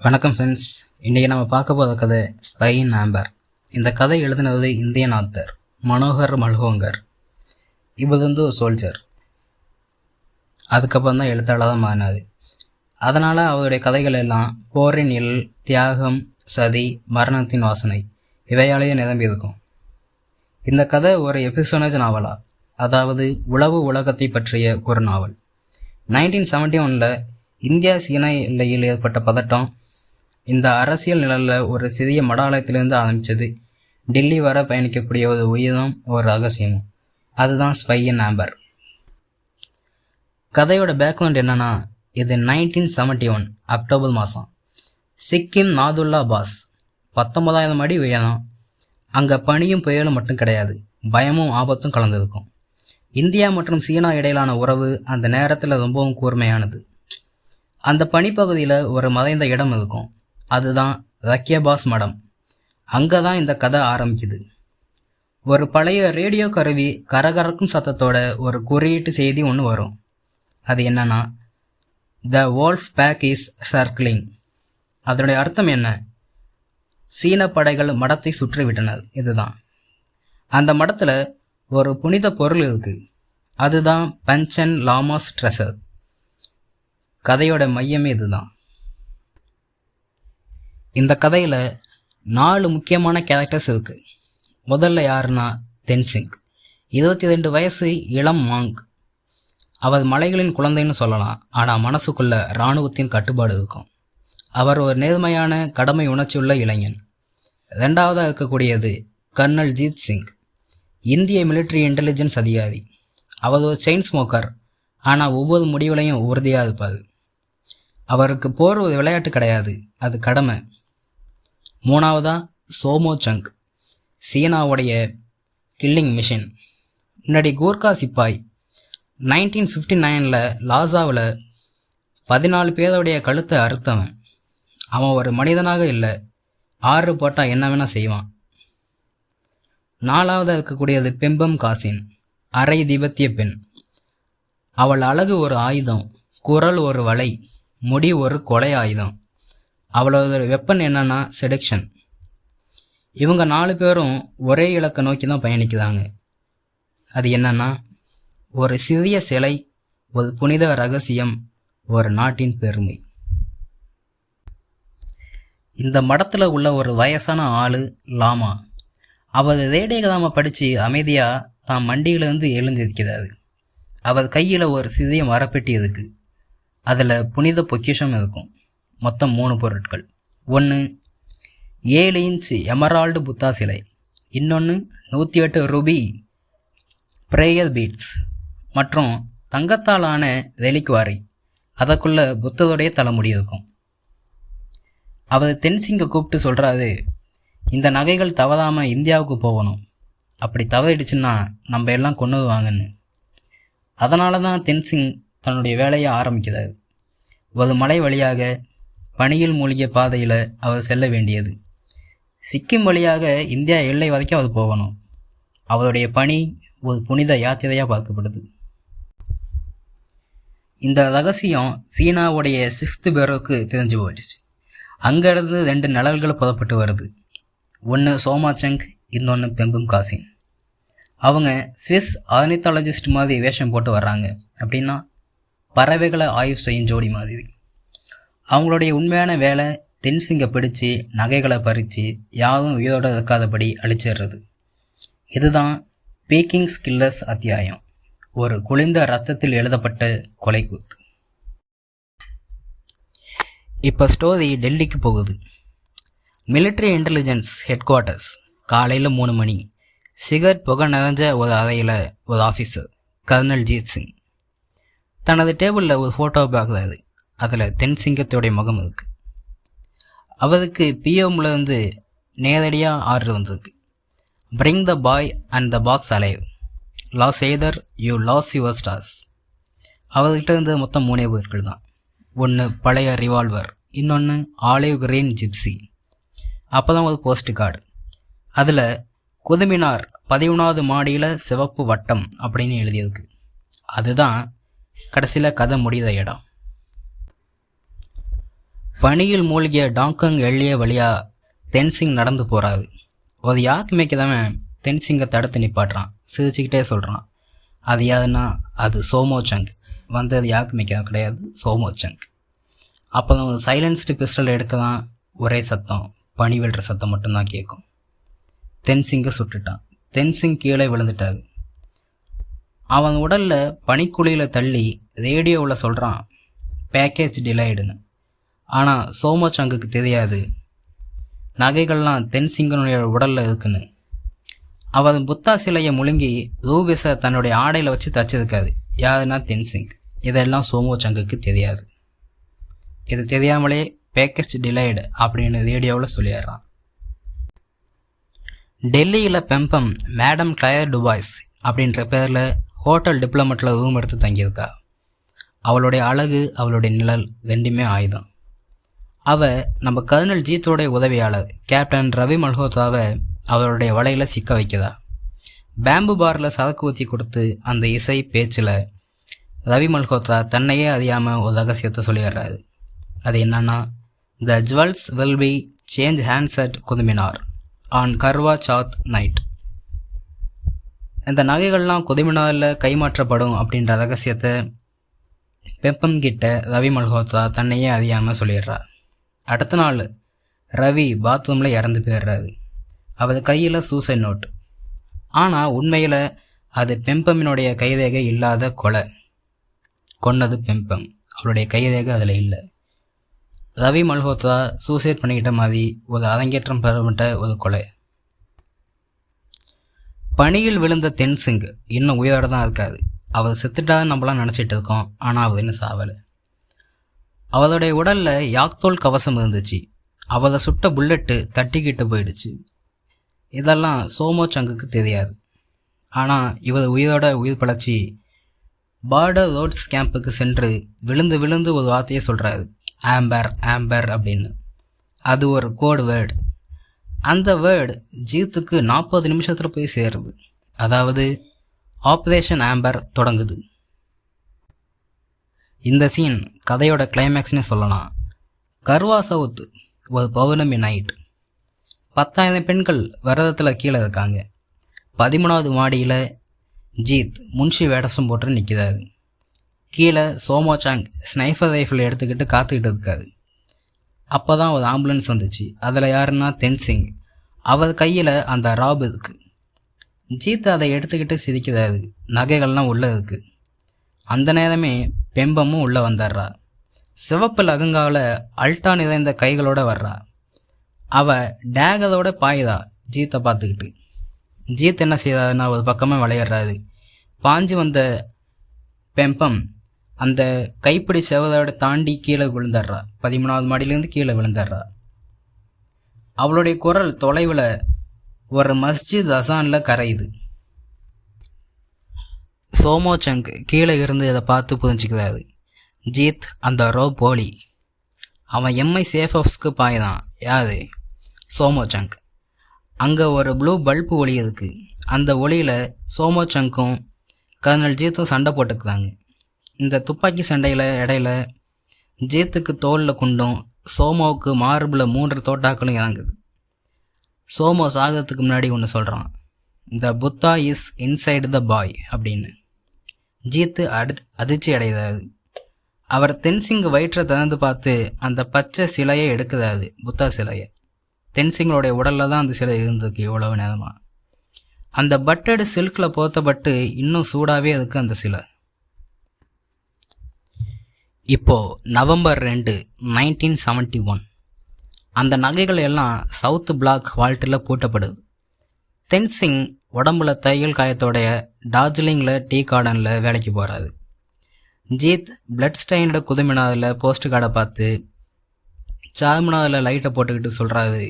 வணக்கம் ஃப்ரெண்ட்ஸ் இன்றைக்கி நம்ம பார்க்க போகிற கதை ஸ்பை இன் ஆம்பர் இந்த கதை எழுதினது இந்தியன் ஆத்தர் மனோகர் மல்ஹோங்கர் இவர் வந்து ஒரு சோல்ஜர் அதுக்கப்புறம் தான் எழுத்தாளராக மாறினார். அதனால் அவருடைய கதைகள் எல்லாம் போரின் இல் தியாகம் சதி மரணத்தின் வாசனை இவையாலேயே நிரம்பி இருக்கும். இந்த கதை ஒரு எபிசோனேஜ் நாவலா அதாவது உளவு உலகத்தை பற்றிய ஒரு நாவல் நைன்டீன் செவன்ட்டி ஒனில் இந்தியா சீனா எல்லையில் ஏற்பட்ட பதட்டம் இந்த அரசியல் நிழலில் ஒரு சிறிய மடாலயத்திலிருந்து ஆரம்பித்தது டெல்லி வர பயணிக்கக்கூடிய ஒரு உயிரும் ஒரு ரகசியமும் அதுதான் ஸ்பையன் ஆம்பர் கதையோட பேக்ரவுண்ட் என்னன்னா இது நைன்டீன் செவன்ட்டி ஒன் அக்டோபர் மாதம் சிக்கிம் நாதுல்லா பாஸ். பத்தொன்பதாயிரம் அடி உயரம். அங்கே பனியும் புயலும் மட்டும் கிடையாது. பயமும் ஆபத்தும் கலந்திருக்கும். இந்தியா மற்றும் சீனா இடையிலான உறவு அந்த நேரத்தில் ரொம்பவும் கூர்மையானது. அந்த பனிப்பகுதியில் ஒரு மறைந்த இடம் இருக்கும். அதுதான் ரக்கியபாஸ் மடம். அங்கே தான் இந்த கதை ஆரம்பிக்குது. ஒரு பழைய ரேடியோ கருவி கரகரக்கும் சத்தத்தோட ஒரு குறியீட்டு செய்தி ஒன்று வரும். அது என்னன்னா the wolf pack is circling அதனுடைய அர்த்தம் என்ன? சீன படைகள் மடத்தை சுற்றிவிட்டனர். இதுதான். அந்த மடத்தில் ஒரு புனித பொருள் இருக்குது அதுதான் பஞ்சன் லாமாஸ் ட்ரெஷர் கதையோட மையமே இதுதான். இந்த கதையில் நாலு முக்கியமான கேரக்டர்ஸ் இருக்குது முதல்ல யாருன்னா தென்சிங் இருபத்தி ரெண்டு வயசு இளம் மாங். அவர் மலைகளின் குழந்தைன்னு சொல்லலாம். ஆனால் மனசுக்குள்ள இராணுவத்தின் கட்டுப்பாடு இருக்கும். அவர் ஒரு நேர்மையான கடமை உணர்ச்சியுள்ள இளைஞன். ரெண்டாவதாக இருக்கக்கூடியது கர்னல் ஜீத் சிங். இந்திய மிலிட்ரி இன்டெலிஜென்ஸ் அதிகாரி. அவர் ஒரு செயின் ஸ்மோக்கர் ஆனால் ஒவ்வொரு முடிவுலையும் உறுதியாக இருப்பார். அவருக்கு போர் ஒரு விளையாட்டு கிடையாது. அது கடமை. மூணாவதாக சோமோ சங்க் சீனாவுடைய கில்லிங் மிஷின். முன்னாடி கோர்கா சிப்பாய் நைன்டீன் ஃபிஃப்டி நைனில் லாசாவில் பதினாலு பேருடைய கழுத்தை அறுத்தவன். அவன் ஒரு மனிதனாக இல்லை. ஆறு போட்டால் என்ன வேணால் செய்வான். நாலாவது இருக்கக்கூடியது பெம்பம் காசின் அரை திபத்திய பெண். அவள் அழகு ஒரு ஆயுதம் குரல் ஒரு வலை. முடி ஒரு கொலை ஆயுதம் அவளோட வெப்பன் என்னன்னா செடக்ஷன் இவங்க நாலு பேரும் ஒரே இலக்கை நோக்கி தான் பயணிக்கிறாங்க. அது என்னன்னா ஒரு சிறிய சிலை ஒரு புனித ரகசியம் ஒரு நாட்டின் பெருமை. இந்த மடத்தில் உள்ள ஒரு வயசான ஆள் லாமா. அவர் ரேடியோ கிராம படித்து அமைதியாக தான் மண்டியிலேருந்து எழுந்திருக்கிறாரு. அவர் கையில் ஒரு சிறிய மரப்பெட்டி இருக்குது அதில் புனித பொக்கிஷம் இருக்கும். மொத்தம் மூணு பொருட்கள். ஒன்று ஏழு இன்ச் எமரால்டு புத்தா சிலை. இன்னொன்று நூற்றி எட்டு ரூபி ப்ரேயர் பீட்ஸ் மற்றும் தங்கத்தாலான ரெலிக்வாரி அதற்குள்ளே புத்தருடைய தலைமுடி இருக்கும். அவர் தென்சிங்கை கூப்பிட்டு சொல்கிறாரு இந்த நகைகள் தவறாமல் இந்தியாவுக்கு போகணும். அப்படி தவறிடுச்சுன்னா நம்ம எல்லாம் கொண்டு வாங்கன்னு அதனால தான் தென்சிங் தன்னுடைய வேலையை ஆரம்பிக்கிறார். ஒரு மலை வழியாக பனியில் மூழ்கிய பாதையில் அவர் செல்ல வேண்டியது. சிக்கிம் வழியாக இந்தியா எல்லை வரைக்கும் அவர் போகணும். அவருடைய பணி ஒரு புனித யாத்திரையாக பார்க்கப்படுது. இந்த ரகசியம் சீனாவுடைய சிக்ஸ்த்து பேரோக்கு தெரிஞ்சு போயிடுச்சு. அங்கேருந்து ரெண்டு நிழல்கள் புதப்பட்டு வருது. ஒன்று சோமாச்சங் இன்னொன்று பெம்பும் காசின். அவங்க ஸ்விஸ் ஆர்னித்தாலஜிஸ்ட் மாதிரி வேஷம் போட்டு வர்றாங்க. அப்படின்னா பறவைகளை ஆய்வு செய்யும் ஜோடி மாதிரி. அவங்களுடைய உண்மையான வேலை தென்சிங்கை பிடிச்சி நகைகளை பறித்து யாரும் உயிரோடு இருக்காதபடி அழிச்சிடுறது. இதுதான் பீக்கிங் ஸ்கில்லர்ஸ் அத்தியாயம். ஒரு குளிர்ந்த ரத்தத்தில் எழுதப்பட்ட கொலை கூத்து இப்போ ஸ்டோரி டெல்லிக்கு போகுது. மிலிட்ரி இன்டெலிஜென்ஸ் ஹெட் குவார்ட்டர்ஸ் காலையில் மூணு மணி. சிகரெட் புகை நிறைஞ்ச ஒரு அறையில் ஒரு ஆஃபீஸர் கர்னல் ஜீத் சிங் தனது டேபிளில் ஒரு ஃபோட்டோ பார்க்குறாரு அதில் தென் சிங்கத்தோடைய முகம் இருக்குது அவருக்கு பிஎம்லேருந்து நேரடியாக ஆர்டர் வந்திருக்கு. Bring the boy and the box alive loss either you loss your stars அவர்கிட்ட இருந்து மொத்தம் மூணே பொருட்கள் தான். ஒன்று பழைய ரிவால்வர் இன்னொன்று ஆலிவ் கிரீன் ஜிப்சி அப்போ தான் ஒரு போஸ்ட் கார்டு அதில் குதுமினார் பதிமூணாவது மாடியில் சிவப்பு வட்டம் அப்படின்னு எழுதியிருக்கு. அதுதான் கடைசியில் கதை முடிகிற இடம். பனியில் மூழ்கிய டாங்கங் எள்ளிய வழியாக தென்சிங் நடந்து போகிறாரு ஒரு யாக்கு மேய்க்கதவன் தென்சிங்கை தடுத்து நிப்பாட்டுறான். சிரிச்சுக்கிட்டே சொல்கிறான் அது யாருன்னா அது சோமோ சங்க் வந்தது யாக்கு மேய்க்கதான் கிடையாது சோமோ சங்க் அப்போ சைலன்ஸ்டு பிஸ்டல் எடுக்க தான் ஒரே சத்தம். பனி விழுற சத்தம் மட்டும்தான் கேட்கும். தென்சிங்கை சுட்டுட்டான். தென்சிங் கீழே விழுந்துட்டாது அவன் உடலில் பனிக்குழியில் தள்ளி ரேடியோவில் சொல்கிறான் பேக்கேஜ் டிலைடுன்னு ஆனால் சோமோ சங்குக்கு தெரியாது. நகைகள்லாம் தென்சிங்கனுடைய உடலில் இருக்குன்னு. அவன் புத்தா சிலையை முழுங்கி ரூபிஸை தன்னுடைய ஆடையில் வச்சு தச்சிருக்காது யாருன்னா தென்சிங். இதெல்லாம் சோமோ சங்குக்கு தெரியாது. இது தெரியாமலே பேக்கேஜ் டிலேடு அப்படின்னு ரேடியோவில் சொல்லிடுறான். டெல்லியில் பெம்பம் மேடம் கிளயர் டுபாய்ஸ் அப்படின்ற பேரில் ஹோட்டல் டிப்ளமெட்டில் ரூம் எடுத்து தங்கியிருக்கா. அவளுடைய அழகு அவளுடைய நிழல் ரெண்டுமே ஆயுதம். அவள் நம்ம கர்னல் ஜீத்தோடைய உதவியாளர் கேப்டன் ரவி மல்ஹோத்ராவை அவருடைய வலையில் சிக்க வைக்கிறா பேம்பு பாரில் சரக்கு ஊற்றி கொடுத்து அந்த இசை பேச்சில் ரவி மல்ஹோத்ரா தன்னையே அறியாமல் ஒரு ரகசியத்தை சொல்லிடுறாரு. அது என்னன்னா the jewels will be change hands at Qutub Minar on Karva Chauth night இந்த நகைகள்லாம் குதுமினாரில் கைமாற்றப்படும் அப்படின்ற ரகசியத்தை பெப்பம் கிட்ட ரவி மல்ஹோத்ரா தன்னையே அறியாமல் சொல்லிடுறா அடுத்த நாள் ரவி பாத்ரூமில் இறந்து போயிடுறாரு. அவர் கையில் சூசைட் நோட் ஆனால் உண்மையில் அது பெம்பமினுடைய கைரேகை இல்லாத கொலை. கொன்னது பெம்பம். அவளுடைய கைரேகை அதில் இல்லை. ரவி மல்ஹோத்ரா சூசைட் பண்ணிக்கிட்ட மாதிரி ஒரு அரங்கேற்றம் பெறப்பட்ட ஒரு கொலை. பணியில் விழுந்த தென்சிங் இன்னும் உயிரோட தான் இருக்காது. அவர் செத்துட்டான்னு நம்மளாம் நினச்சிட்டு இருக்கோம். ஆனால் அவர் இன்னும் சாவலை. அவளுடைய உடலில் யாக்தோல் கவசம் இருந்துச்சு. அவளை சுட்ட புல்லட்டு தட்டிக்கிட்டு போயிடுச்சு. இதெல்லாம் சோமோ சங்குக்கு தெரியாது. ஆனால் இவர் உயிரோட உயிர் பழச்சி பார்டர் ரோட்ஸ் கேம்புக்கு சென்று விழுந்து விழுந்து ஒரு வார்த்தையை சொல்கிறாரு ஆம்பர் ஆம்பர் அப்படின்னு. அது ஒரு கோடு வேர்டு அந்த வேர்டு ஜீத்துக்கு நாற்பது நிமிஷத்தில் போய் சேருது. அதாவது ஆப்ரேஷன் ஆம்பர் தொடங்குது. இந்த சீன் கதையோட கிளைமேக்ஸ்னே சொல்லலாம். கர்வா சவுத் ஒரு பௌர்ணமி நைட் பத்தாயிரம் பெண்கள் விரதத்தில் கீழே இருக்காங்க. பதிமூணாவது மாடியில் ஜீத் முன்ஷி வேடசம் போட்டு நிற்கிறாரு கீழே சோமோசாங் ஸ்னைஃபர் ரைஃபிள் எடுத்துக்கிட்டு காத்துக்கிட்டு இருக்காரு. அப்போ தான் ஒரு ஆம்புலன்ஸ் வந்துச்சு. அதில் யாருன்னா தென்சிங். அவர் கையில் அந்த ராப் இருக்குது ஜீத் அதை எடுத்துக்கிட்டு சிரிக்கிறாரு. நகைகள்லாம் உள்ளே இருக்குது அந்த நேரமே பெம்பமும் உள்ளே வந்துடுறா. சிவப்பு லகங்காவில் அல்டா நிறைந்த கைகளோடு வர்றா. அவ டேகதோட பாயுதா ஜீத்தை பார்த்துக்கிட்டு. ஜீத் என்ன செய்கிறாருன்னா ஒரு பக்கமாக விளையாடுறாரு. பாஞ்சு வந்த பெம்பம் அந்த கைப்பிடி செவதோட தாண்டி கீழே விழுந்துடுறா. பதிமூணாவது மாடியிலேருந்து கீழே விழுந்துடுறா. அவளுடைய குரல் தொலைவில் ஒரு மஸ்ஜித் அசானில் கரையுது. சோமோ சங்க் கீழே இருந்து இதை பார்த்து புரிஞ்சுக்கிறாரு. ஜீத் அந்த ரோ போலி. அவன் எம்ஐ சேஃப் ஆஃப்ஸ்க்கு பாய்தான். யாரு? சோமோ சங்க். அங்கே ஒரு ப்ளூ பல்பு ஒளி இருக்குது அந்த ஒளியில் சோமோ சங்க்கும் கர்னல் ஜீத்தும் சண்டை போட்டுக்கிறாங்க. இந்த துப்பாக்கி சண்டையில் இடையில ஜீத்துக்கு தோலில் குண்டும் சோமோவுக்கு மார்பில் மூன்று தோட்டாக்களும் இறங்குது. சோமோ சாகத்துக்கு முன்னாடி ஒன்று சொல்கிறான் the Buddha is inside the boy அப்படின்னு. ஜீத்து அடு அதிர்ச்சி அடைகிறாரு அவர் தென்சிங் வயிற்றை திறந்து பார்த்து அந்த பச்சை சிலையை எடுக்கிறாரு புத்தா சிலையை. தென்சிங்களுடைய உடலில் தான் அந்த சிலை இருந்திருக்கு எவ்வளவு நேரமாக அந்த பட்டடு சில்கில் போத்தப்பட்டு இன்னும் சூடாகவே இருக்குது அந்த சிலை. இப்போது நவம்பர் ரெண்டு நைன்டீன் செவன்ட்டி ஒன் அந்த நகைகள் எல்லாம் சவுத் பிளாக் வால்ட்டில் பூட்டப்படுது. தென்சிங் உடம்புல தையல் காயத்தோடைய டார்ஜிலிங்கில் டீ கார்டனில் வேலைக்கு போகிறாரு ஜீத் பிளட் ஸ்டைனோட குதுமினாதில் போஸ்ட் கார்டை பார்த்து சார்மினாதில் லைட்டை போட்டுக்கிட்டு சொல்கிறாரு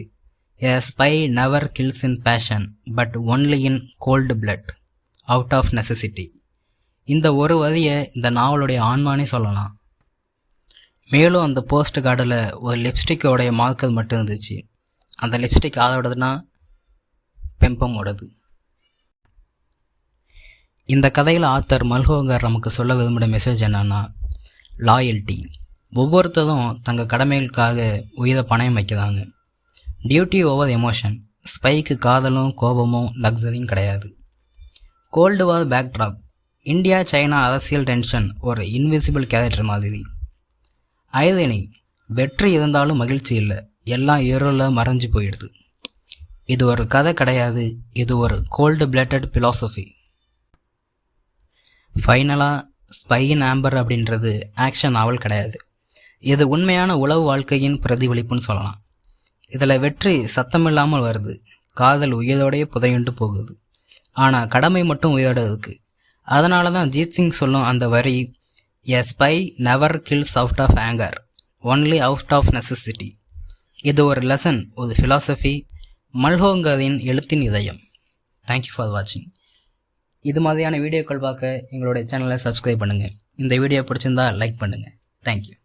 a spy never kills in passion but only in cold blood out of necessity இந்த ஒரு வரியை இந்த நாவலுடைய ஆன்மானே சொல்லலாம். மேலும் அந்த போஸ்ட் கார்டில் ஒரு லிப்ஸ்டிக்கோடைய மார்க்கர் மட்டும் இருந்துச்சு. அந்த லிப்ஸ்டிக் ஆதோடதுன்னா பெம்பமோடது இந்த கதையில் ஆத்தர் மல்ஹோங்கர் நமக்கு சொல்ல விரும்புகிற மெசேஜ் என்னன்னா லாயல்ட்டி ஒவ்வொருத்தரும் தங்கள் கடமைகளுக்காக உயிரை பணயம் வைக்கிறாங்க. டியூட்டி ஓவர் எமோஷன் ஸ்பைக்கு காதலும் கோபமும் லக்ஸரியும் கிடையாது. Cold war backdrop India China அரசியல் டென்ஷன் ஒரு இன்விசிபிள் கேரக்டர் மாதிரி. ஐதனி வெற்றி இருந்தாலும் மகிழ்ச்சி இல்லை. எல்லாம் இருளில் மறைஞ்சு போயிடுது. இது ஒரு கதை கிடையாது. இது ஒரு கோல்டு பிளட்டட் philosophy. ஃபைனலாக ஸ்பையின் ஆம்பர் அப்படின்றது ஆக்ஷன் நாவல் கிடையாது. இது உண்மையான உளவு வாழ்க்கையின் பிரதிபலிப்புன்னு சொல்லலாம். இதில் வெற்றி சத்தமில்லாமல் வருது. காதல் உயிரோடையே புதையுண்டு போகுது. ஆனால் கடமை மட்டும் உயிரோட இருக்குது அதனால தான் ஜீத் சிங் சொல்லும் அந்த வரி a spy never kills out of anger only out of necessity இது ஒரு லெசன் ஒரு ஃபிலாசபி மல்ஹோங்கரின் எழுத்தின் இதயம். தேங்க்யூ ஃபார் வாட்சிங் இது மாதிரியான வீடியோக்கள் பார்க்க எங்களுடைய சேனலை சப்ஸ்கிரைப் பண்ணுங்கள் இந்த வீடியோ பிடிச்சிருந்தா லைக் பண்ணுங்கள் தேங்க்யூ